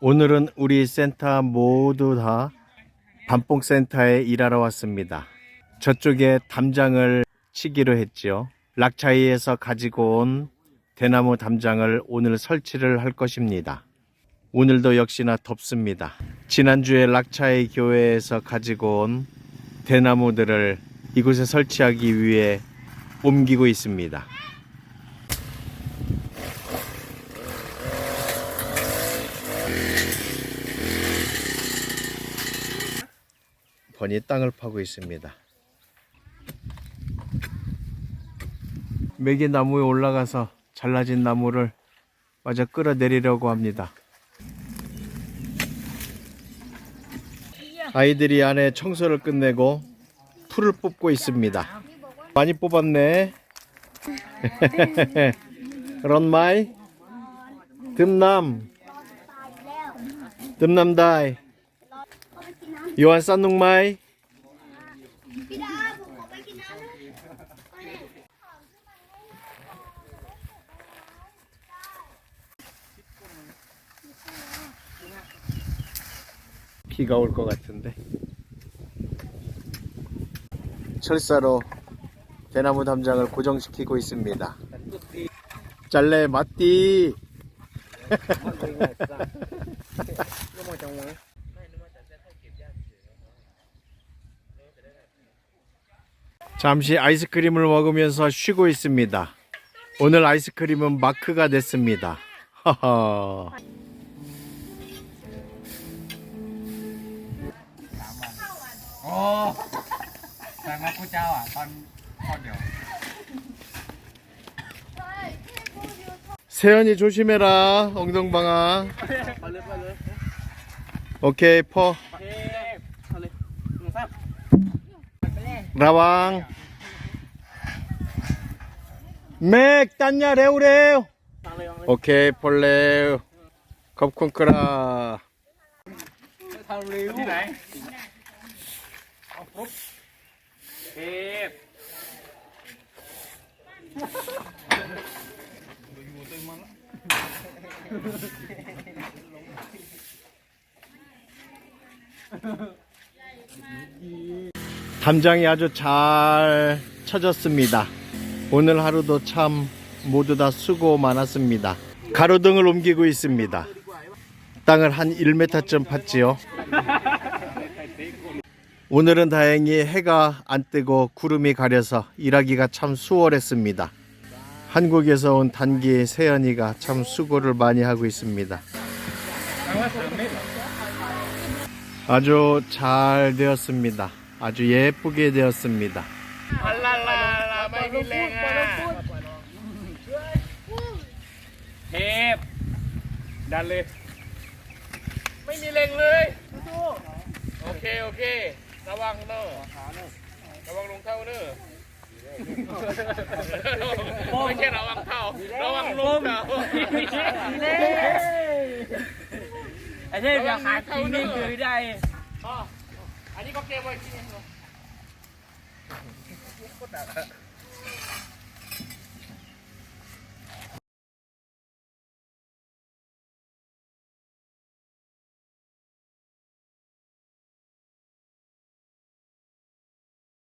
오늘은 우리 센터 모두 다 반뽕 센터에 일하러 왔습니다. 저쪽에 담장을 치기로 했지요. 락차이에서 가지고 온 대나무 담장을 오늘 설치를 할 것입니다. 오늘도 역시나 덥습니다. 지난주에 락차이 교회에서 가지고 온 대나무들을 이곳에 설치하기 위해 옮기고 있습니다. 번이 땅을 파고 있습니다. 매개 나무에 올라가서 잘라진 나무를 마저 끌어내리려고 합니다. 아이들이 안에 청소를 끝내고 풀을 뽑고 있습니다. 많이 뽑았네. 런마이 듬남 듬남 다이 요한 산둥마이. 비가 올 것 같은데. 철사로 대나무 담장을 고정시키고 있습니다. 잘래 마띠. 잠시 아이스크림을 먹으면서 쉬고 있습니다. 오늘 아이스크림은 마크가 됐습니다. 허허. 세연이 조심해라 엉덩방아. 오케이 퍼. ระวัง เมกตัญญาเร็วเร็โอเคพอเร็วขอบคุณครับทหนกรมมัะ 담장이 아주 잘 쳐졌습니다. 오늘 하루도 참 모두 다 수고 많았습니다. 가로등을 옮기고 있습니다. 땅을 한 1m쯤 팠지요. 오늘은 다행히 해가 안 뜨고 구름이 가려서 일하기가 참 수월했습니다. 한국에서 온 단기 세연이가 참 수고를 많이 하고 있습니다. 아주 잘 되었습니다 아주 예쁘게 되었습니다 อัลลาลาลาไม่มีแรงอ่ะเทปดันเลย ไม่มีแรงเลยโอเค โอเค ระวังเนอะระวังลงเท้าเนอะไม่ใช่ระวังเท้า ระวังลงเท้า ไอ้เทพอยากหากินนี่คือได้ อันนี้ก็เก็บไว้ที่นี่